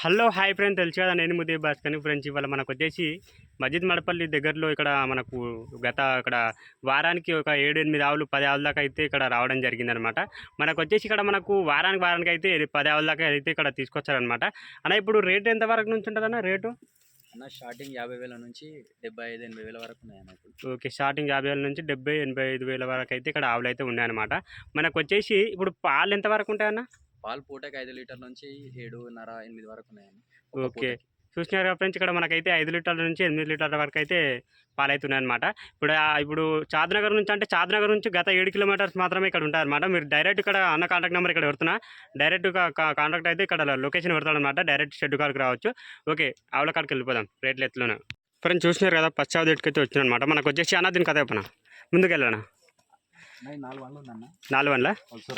Hello hi friend. తెలుసు కదా నేను ముదే భాస్కర్ని ఫ్రెండ్స్ ఇవాళ మనకు వచ్చేసి మజిద్ మడపల్లి దగ్గరలో ఇక్కడ మనకు గత ఇక్కడ వారానికి ఒక ఏడు ఎనిమిది ఆవులు పది ఆవుల దాకా అయితే ఇక్కడ రావడం జరిగిందనమాట. మనకు వచ్చేసి ఇక్కడ మనకు వారానికి వారానికి అయితే పది ఆవుల దాకా అయితే ఇక్కడ తీసుకొచ్చారనమాట. అన్న ఇప్పుడు రేట్ ఎంత వరకు నుంచి ఉంటుందన్న రేటు? అన్న స్టార్టింగ్ యాభై వేల నుంచి డెబ్బై ఐదు ఎనభై వేల వరకు ఉన్నాయన్న ఇప్పుడు. ఓకే స్టార్టింగ్ యాభై వేల నుంచి డెబ్బై ఎనభై ఐదు వేల వరకు అయితే ఇక్కడ ఆవులు అయితే ఉన్నాయన్నమాట. మనకు వచ్చేసి ఇప్పుడు పాలు ఎంత వరకు ఉంటాయన్న? పాలు పూటకి ఐదు లీటర్ నుంచి ఏడున్నర ఎనిమిది వరకు ఉన్నాయన్న ఒక ఓకే. చూసినారు ఫ్రెండ్స్ ఇక్కడ మనకైతే ఐదు లీటర్ల నుంచి ఎనిమిది లీటర్ల వరకు అయితే పాలు అయితే ఉన్నాయన్నమాట ఇప్పుడు ఇప్పుడు చాద్నగర్ నుంచి అంటే చాద్నగర్ నుంచి గత ఏడు కిలోమీటర్స్ మాత్రమే ఇక్కడ ఉంటాయన్నమాట మీరు డైరెక్ట్ ఇక్కడ అన్న కాంటాక్ట్ నెంబర్ ఇక్కడ పెడుతున్నా. డైరెక్ట్ కాంటాక్ట్ అయితే ఇక్కడ లొకేషన్ పెడతాడనమాట డైరెక్ట్ షెడ్ కాడికి రావచ్చు. ఓకే ఆవుల కాడికి వెళ్ళిపోదాం. రేట్లు ఎట్లున్నా ఫ్రెండ్స్ చూసినారు కదా పచ్చావు దగ్గరికి వచ్చిన అనమాట మనకు వచ్చేసి అన్న దీని కథ చెప్పనా? ముందుకు వెళ్ళనా నాలుగు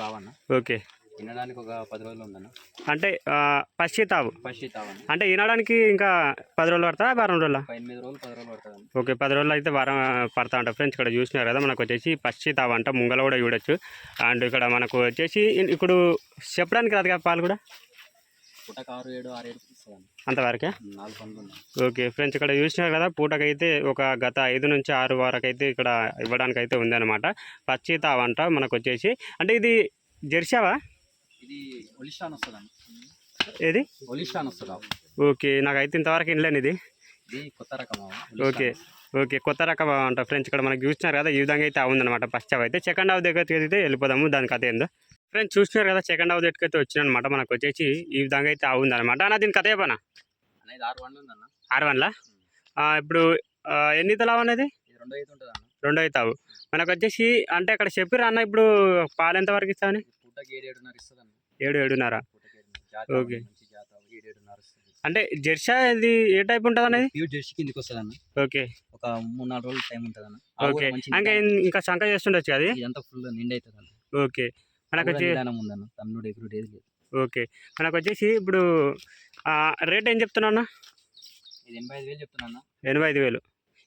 రావన్న. ఓకే. తినడానికి ఒక పది రోజులు ఉందన్న. అంటే ఆ, పచ్చి తావు ఫస్ట్ తావన్న అంటే ఈనడానికి ఇంకా పది రోజులు పడతా వారం రోజుల? ఎనిమిది రోజులు పది రోజులు పడుతుంది ఓకే పది రోజులు అయితే వారం పడతా ఉంటా ఫ్రెండ్స్ ఇక్కడ చూసినారు కదా మనకు వచ్చేసి పచ్చి తావ అంట ముంగల కూడా చూడొచ్చు. అండ్ ఇక్కడ మనకు వచ్చేసి ఇప్పుడు చెప్పడానికి రాదు కదా పాలు కూడా? అంతవరకే? ఓకే ఫ్రెండ్స్ ఇక్కడ చూసినారు కదా పూటకైతే ఒక గత ఐదు నుంచి ఆరు వరకు అయితే ఇక్కడ ఇవ్వడానికి అయితే ఉందన్నమాట అంట మనకు వచ్చేసి. అంటే ఇది జెర్సావా ఇది ఒలిషాన్ వస్తుందన్న ఏది? ఒలిషాన్ వస్తుంది ఆవు. ఓకే నాకైతే ఇంతవరకు వినలేను ఇది. ఇది కొత్త రకం. ఓకే. ఓకే కొత్త రకం అంట ఫ్రెండ్స్. ఇక్కడ మనకి చూసినారు కదా ఈ విధంగా అయితే ఉందన్నమాట. ఫస్ట్ హావ్ అయితే సెకండ్ హావ్ దగ్గరికి అయితే వెళ్ళిపోదాము. దాని కథ ఏందో. ఫ్రెండ్స్ చూసినారు కదా సెకండ్ హావ్ దగ్గరికి అయితే వచ్చిందనమాట మనకు వచ్చేసి ఈ విధంగా అయితే ఉందన్నమాట. అన్న దీని కథ చెప్పనా? ఆరు వన్ల ఇప్పుడు ఎన్ని తలావు అనేది రెండో అయితే ఉంటుంది అన్న రెండో అవుతావు మనకు వచ్చేసి అంటే అక్కడ చెప్పిరా అన్న ఇప్పుడు పాలు ఎంత వరకు ఇస్తావని పూటకి ఏడు ఏడున్నర ఇస్తుంది అన్న ఏడు ఏడున్నర? పూటకి ఏడున్నర జాతి ఓకే. మంచి జాతి ఇస్తుంది. అంటే జెర్సా ఇది ఏ టైప్ ఉంటుంది అనేది ప్యూర్ జెర్సీ కిందికి వస్తుంది అన్న ఓకే. ఒక మూడు నాలుగు రోజులు టైం ఉంటుంది అన్న ఓకే. ఇంకా ఇన్- ఇంకా శంక చేస్తుండొచ్చు అది? ఇదంతా ఫుల్ నిండి అవుతుంది అన్న ఓకే. మనకు వచ్చి నిదానం ఉందన్న. తన్నుడు ఎగురుడు ఏది లేదు. ఓకే. మనకు వచ్చేసి ఇప్పుడు ఆ, రేట్ ఏం చెప్తున్నా అన్న? ఇది ఎనభై ఐదు వేలు చెప్తున్నా అన్న. ఎనభై ఐదు వేలు.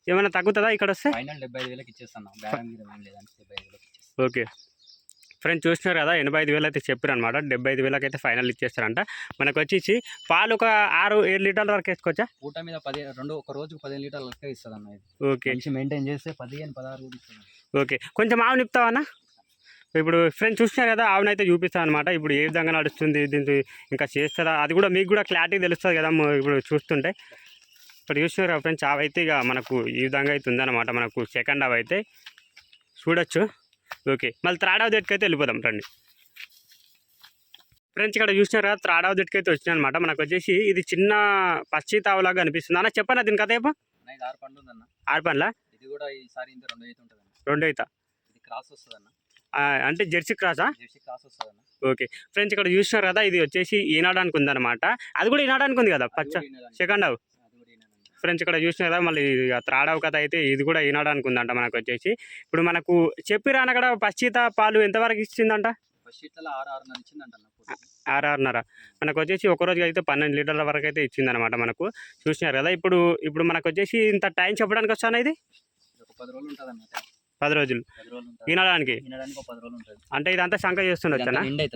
ఏమైనా తగ్గుతుందా ఇక్కడ వస్తే ఫైనల్ డెబ్బై ఐదు వేలకి ఇచ్చేస్తాను. బేరం మీద ఏం లేదంటే డెబ్బై ఐదు వేలకి ఇచ్చేస్తాను. ఓకే. ఫ్రెండ్స్ చూసినారు కదా ఎనభై ఐదు వేలు అయితే చెప్పారు అనమాట డెబ్బై ఐదు వేలకి అయితే ఫైనల్ ఇచ్చేస్తారంట. మనకు వచ్చేసి పాలు ఒక ఆరు ఏడు లీటర్ల వరకు వేసుకోవచ్చా? పూట మీద పది రెండు ఒక రోజుకు పదిహేను లీటర్లు లెక్క ఇస్తుంది అన్న ఓకే. మెయింటైన్ చేస్తే పదిహేను పదహారు ఓకే. కొంచెం ఆవు నిప్తావా ఇప్పుడు ఫ్రెండ్స్ చూసినారు కదా ఆవునైతే చూపిస్తాను అనమాట ఇప్పుడు ఏ విధంగా నడుస్తుంది దీనికి ఇంకా చేస్తుందా? అది కూడా మీకు కూడా క్లారిటీ తెలుస్తుంది కదా ఇప్పుడు చూస్తుంటే. ఇప్పుడు చూసినారు ఫ్రెండ్స్ ఆవు అయితే ఇక మనకు ఈ విధంగా అయితే ఉందన్నమాట. మనకు సెకండ్ ఆవు అయితే చూడొచ్చు. ఓకే. మళ్ళీ థర్డ్ ఆవు దగ్గరికి వెళ్ళిపోదాం రండి. ఫ్రెండ్స్ ఇక్కడ చూసినారు? ఆవు దగ్గరికి అయితే వచ్చినాయి అనమాట మనకు వచ్చేసి ఇది చిన్న పచ్చి తావులాగా అనిపిస్తుంది. అన్న చెప్పనా దీని కథ ఏమో? అన్న ఇది ఆరు పండు ఉందన్న. ఆరు పనుల ఇది కూడా ఈసారి ఇంత రెండు అయితే ఉంటుంది రెండు ఇది క్రాస్ వస్తుంది అన్న అంటే జెర్సీ క్రాసా? జెర్సీ క్రాస్ వస్తుంది అన్న ఓకే. ఫ్రెండ్స్ ఇక్కడ చూసినారు కదా ఇది వచ్చేసి ఈనాడానికి ఉందన్నమాట. అది కూడా ఈనాడానికి ఉంది కదా పచ్చ. సెకండ్ హావ్ అది కూడా ఈనాడు అన్న. ఫ్రెండ్స్ ఇక్కడ చూసినారు కదా మళ్ళీ త్రాడవ కథ అయితే ఇది కూడా ఈనాడానికి ఉందంట మనకు వచ్చేసి. ఇప్పుడు మనకు చెప్పిరాన కూడా పచ్చిత పాలు ఎంతవరకు ఇచ్చిందంట? ఫస్ట్ ఇట్లా ఆరు ఆరున్నర ఇచ్చిందంట అన్న పూటకి ఆరున్నర. మనకు వచ్చేసి ఒక రోజు అయితే పన్నెండు లీటర్ల వరకు అయితే ఇచ్చిందనమాట మనకు. చూసినారు కదా ఇప్పుడు ఇప్పుడు మనకు వచ్చేసి ఇంత టైం చెప్పడానికి వస్తాను ఇది? పది రోజులు ఉంటుంది. పది రోజులు. తినడానికి అంటే ఇదంతా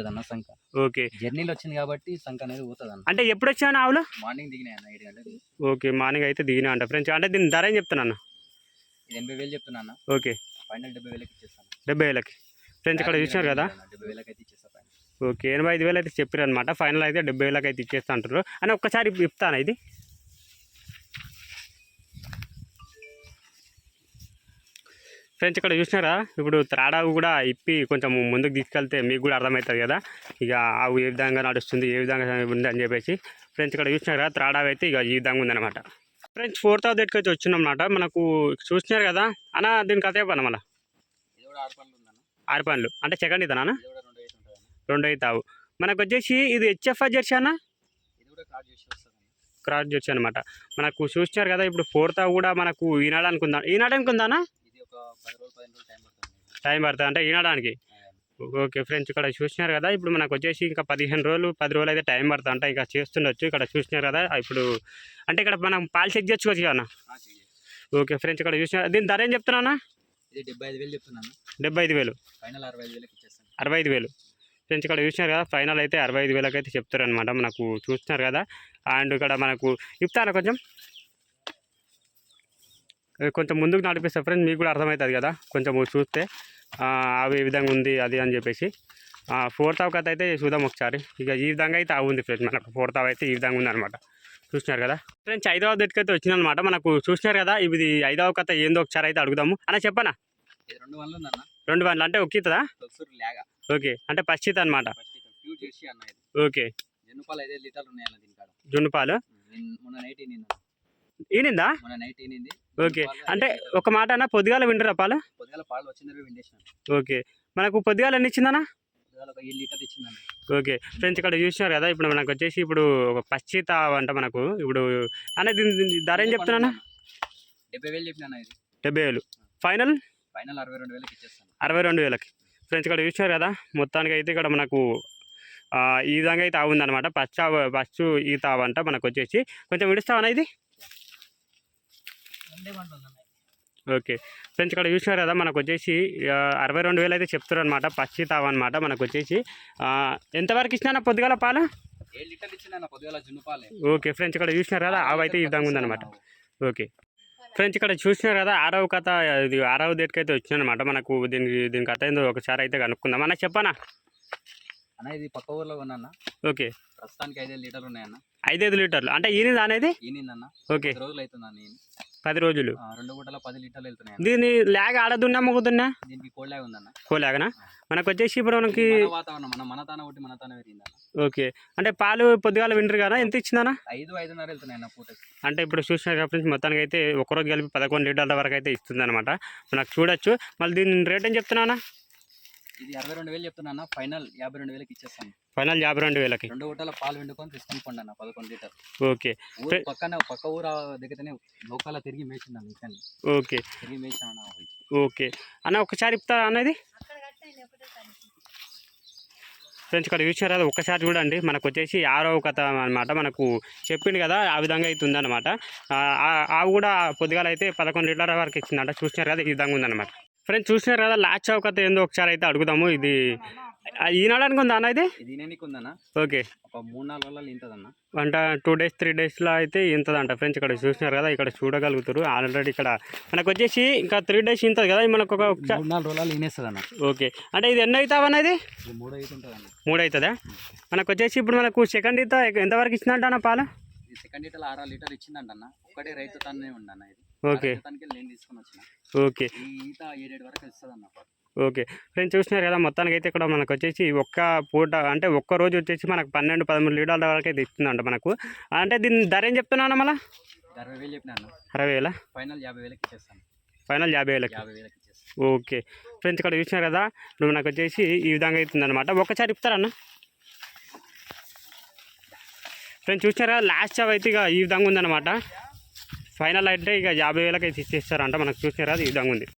అన్న సంఖ ఓకే. జర్నీలో వచ్చింది కాబట్టి సంఖ అనేది పోతుంది అంటే ఎప్పుడు వచ్చాను ఆవులు మార్నింగ్ దిగినాయి ఓకే మార్నింగ్ అయితే దిగినా అంట ఫ్రెండ్స్. అంటే దీని ధర ఏం చెప్తున్నాను? ఎనభై వేలు చెప్తున్నా ఓకే. ఫైనల్ డెబ్బై వేలకి ఇచ్చేస్తాను. డెబ్బై వేలకి. ఫ్రెండ్స్ ఇక్కడ చూసినారు కదా? డెబ్బై వేలకి అయితే ఇచ్చేస్తా ఫైనల్. ఓకే ఎనభై ఐదు వేలు అయితే చెప్పారు అనమాట ఫైనల్ అయితే డెబ్బై వేలకు అయితే ఇచ్చేస్తా అంటారు అని ఒక్కసారి ఇస్తాను ఇది? ఫ్రెండ్స్ ఇక్కడ చూసినారా? ఇప్పుడు త్రాడావు కూడా ఇప్పి కొంచెం ముందుకు తీసుకెళ్తే మీకు కూడా అర్థమవుతుంది కదా. ఇక ఆవు ఏ విధంగా నడుస్తుంది ఏ విధంగా ఉంది అని చెప్పేసి ఫ్రెండ్స్ ఇక్కడ చూసినారు? కదా త్రాడావు అయితే ఇక ఈ విధంగా ఉందన్నమాట. ఫ్రెండ్స్ ఫోర్త్ ఆఫ్ దగ్గరికి వచ్చి వచ్చిందన్నమాట మనకు చూసినారు కదా? అన్న దీని కథ చెప్పన్న మళ్ళీ? ఆరు పనులు అంటే సెకండ్ ఇది రెండు అన్న రెండు అవుతావు. మనకు వచ్చేసి ఇది హెచ్ఎఫ్ఐ జెర్సీ అన్న? క్రాస్ జెర్సీ అనమాట మనకు చూసినారు కదా ఇప్పుడు ఫోర్త్ కూడా మనకు ఈనాడానికి ఉందా ఈనాడానికి ఉందానా టైం పడుతుంది. అంటే ఈనాడానికి ఓకే ఫ్రెండ్స్ ఇక్కడ చూసినారు కదా ఇప్పుడు మనకు వచ్చేసి ఇంకా పదిహేను రోజులు పది రోజులు అయితే టైం పడుతుంది అంటే. ఇంకా చేస్తుండొచ్చు ఇక్కడ చూసినారు కదా ఇప్పుడు అంటే ఇక్కడ మనం పాలు చెక్ చేసుకోవచ్చు కదా. ఓకే ఫ్రెండ్స్ ఇక్కడ చూసిన దీని ధర ఏం చెప్తున్నా డెబ్బై ఐదు వేలు చెప్తున్నాను డెబ్బై ఐదు వేలు. ఫైనల్ అరవై ఐదు వేలకి ఇచ్చేస్తాను. అరవై ఐదు వేలు. ఫ్రెండ్స్ ఇక్కడ చూసినారు కదా ఫైనల్ అయితే అరవై ఐదు వేలకు అయితే చెప్తారు అనమాట మనకు చూస్తున్నారు కదా. అండ్ ఇక్కడ మనకు ఇస్తారా కొంచెం? కొంచెం ముందుకు నడిపిస్తే ఫ్రెండ్స్ మీకు కూడా అర్థమవుతుంది కదా? కొంచెం చూస్తే అవి ఏ విధంగా ఉంది అది అని చెప్పేసి. ఫోర్త్ ఆవు కథ అయితే చూద్దాం ఒకసారి. ఇక ఈ విధంగా అయితే అవి ఉంది ఫ్రెండ్స్ మనకు ఫోర్త్ అయితే ఈ విధంగా ఉంది అనమాట చూసినారు కదా? ఫ్రెండ్స్ ఐదవ దగ్గరికి వచ్చిందనమాట మనకు చూసినారు కదా ఇది ఐదవ కథ ఏందో ఒకసారి అయితే అడుగుదాము. అన్న చెప్పనా? రెండు వందలు అంటే ఒక్కితుందా ఓకే అంటే పచ్చిత అనమాట ఓకే. జన్నుపాలు ఐదు ఈనింది? Night okay. అంటే ఒక మాట అన్న పొద్దుగాల వింటరా పాలు? పొద్దుగాల పాలు వచ్చిందవి విండేసిన. ఓకే. మనకు పొద్దుగాల ఎన్ని ఇచ్చిందన్నా? ఓకే. ఫ్రెండ్స్ ఇక్కడ చూసినారు కదా ఇప్పుడు మనకు వచ్చేసి ఇప్పుడు ఒక పచ్చిత అంట మనకు. ఇప్పుడు అన్న దీని ధర ఏం చెప్తున్నా డెబ్బై వేలు చెప్పినా ఇది. డెబ్బై వేలు. ఫైనల్? ఫైనల్ అరవై రెండు వేలకి ఇచ్చేస్తాను. అరవై రెండు వేలకి. ఫ్రెండ్స్ ఇక్కడ చూసినారు కదా మొత్తానికి అయితే ఇక్కడ మనకు ఈ విధంగా అయితే ఆవు ఉందన్నమాట పచ్చ పచ్చు ఈ తావు అంట మనకు వచ్చేసి. కొంచెం విడుస్తావా ఇది? ఓకే. ఫ్రెండ్స్ ఇక్కడ చూసినారు కదా మనకు వచ్చేసి అరవై రెండు వేలు అయితే చెప్తారు అనమాట పచ్చి తావు అనమాట మనకు వచ్చేసి. ఎంతవరకు ఇచ్చినా పొద్దుగాల పాలు? ఓకే. ఫ్రెండ్స్ ఇక్కడ చూసినారు కదా ఆవు అయితే ఈ విధంగా ఉందన్నమాట. ఓకే. ఫ్రెండ్స్ ఇక్కడ చూసినారు కదా ఆరవ కథ ఇది ఆరవ డేట్కి అయితే వచ్చిందనమాట మనకు దీనికి దీని కథ ఏందో ఒకసారి అయితే కనుక్కుందాం. అన్న చెప్పనా? అన్న ఇది పక్క ఊర్లో కొన్నా ఓకే. ప్రస్తుతానికి ఐదు లీటర్లు ఉన్నాయన్న. ఐదైదు లీటర్లు. అంటే ఈయనది అనేది? ఈనిందన్న. ఓకే. రోజులు అవుతుందన్న పది రోజులు. రెండు పూటల పది లీటర్లు వెళ్తున్నాయి దీని లేక ఆడదున్నా మొగుతున్నా దీనికి ఉందన్న. కోలేగనా మనకు వచ్చేసి ఇప్పుడు మనకి మన వాతావరణం మన మన తాన ఒకటి మన తాన పెరిగిందన్న ఓకే. అంటే పాలు పొద్దుగాల వింటారు కదా ఎంత ఇచ్చిందనా ఐదు ఐదున్నర వెళ్తున్నాయి అన్న అంటే ఇప్పుడు చూసిన ఫ్రెండ్స్ మొత్తానికి అయితే ఒకరోజు కలిపి పదకొండు లీటర్ల వరకు అయితే ఇస్తుంది అనమాట మనకు చూడొచ్చు. మళ్ళీ దీని రేట్ ఏం చెప్తున్నానా ఇది అరవై రెండు వేలు చెప్తున్నా ఫైనల్ యాభై రెండు వేలకి ఇచ్చేస్తాను. ఫైనల్ యాభై రెండు వేలకి? రెండు పూటల పాలు వండుకొని తీసుకొని పండి అన్న పదకొండు లీటర్. ఓకే. పక్కన పక్క ఊరు దగ్గరనే లోకాల తిరిగి మేసిందన్న ఇక్కడ ఓకే. తిరిగి మేసామన్న ఓకే. అన్న ఒకసారి ఇస్తారా అనేది ఫ్రెండ్స్ ఇక్కడ చూసారు కదా ఒక్కసారి చూడండి. మనకు వచ్చేసి ఆరవ కథ అనమాట మనకు చెప్పిండు కదా ఆ విధంగా అయితే ఉందన్నమాట ఆ, ఆ- ఆవు కూడా పొద్దుగాల అయితే పదకొండు లీటర్ల వరకు ఇచ్చిందంట. చూసినారు కదా ఈ విధంగా ఉందన్నమాట. ఫ్రెండ్స్ చూసినారు కదా లాస్ట్ ఆవు కథ ఏందో ఒకసారి అయితే అడుగుదాము. ఇది ఈనాడానికి ఉందా అన్న ఇది? ఓకే. ఒక మూడు నాలుగు రోజులు ఇంతదన్న వంట టూ డేస్ త్రీ డేస్లో అయితే ఇంతదంట ఫ్రెండ్స్ ఇక్కడ చూసినారు కదా ఇక్కడ చూడగలుగుతారు. ఆల్రెడీ ఇక్కడ మనకు వచ్చేసి ఇంకా త్రీ డేస్ ఇంతది కదా మనకు ఒక నాలుగు రోజులు ఓకే. అంటే ఇది ఎన్ని అవుతావు అనేది ఇది? మూడు మూడు అవుతుందా? మనకు వచ్చేసి ఇప్పుడు మనకు సెకండ్ ఈత ఎంతవరకు ఇచ్చినట్టు అన్న పాలు? సెకండ్ లీటర్ ఆరు లీటర్ ఇచ్చిందంట అన్న రైతు తనే ఉండన్న ఇది. ఓకే. తనకి నేను తీసుకొని వచ్చిన. ఓకే. ఈత ఏడేడు వరకు. ఓకే. ఫ్రెండ్స్ చూసినారు కదా మొత్తానికి అయితే ఇక్కడ మనకు వచ్చేసి ఒక్క పూట అంటే ఒక్క రోజు వచ్చేసి మనకు పన్నెండు పదమూడు లీటర్ల వరకు అయితే ఇస్తుందంట మనకు. అంటే దీని ధర ఏం చెప్తున్నాను మళ్ళీ? ఇది అరవై వేలు అన్న. అరవై వేల? ఫైనల్ యాభై వేలకి ఇచ్చేస్తాను. ఫైనల్ యాభై వేలకి. యాభై వేలకి ఓకే. ఫ్రెండ్స్ ఇక్కడ చూసినారు కదా ఇప్పుడు మనకు వచ్చేసి ఈ విధంగా అవుతుందన్నమాట. ఒక్కసారి ఇస్తారన్న ఫ్రెండ్స్ చూసినారా లాస్ట్ చావ్ అయితే ఇక ఈ విధంగా ఉందన్నమాట. ఫైనల్ అయితే ఇక యాభై వేలకి అయితే ఇచ్చేస్తారంట మనకు చూసినారా? అది ఈ విధంగా ఉంది.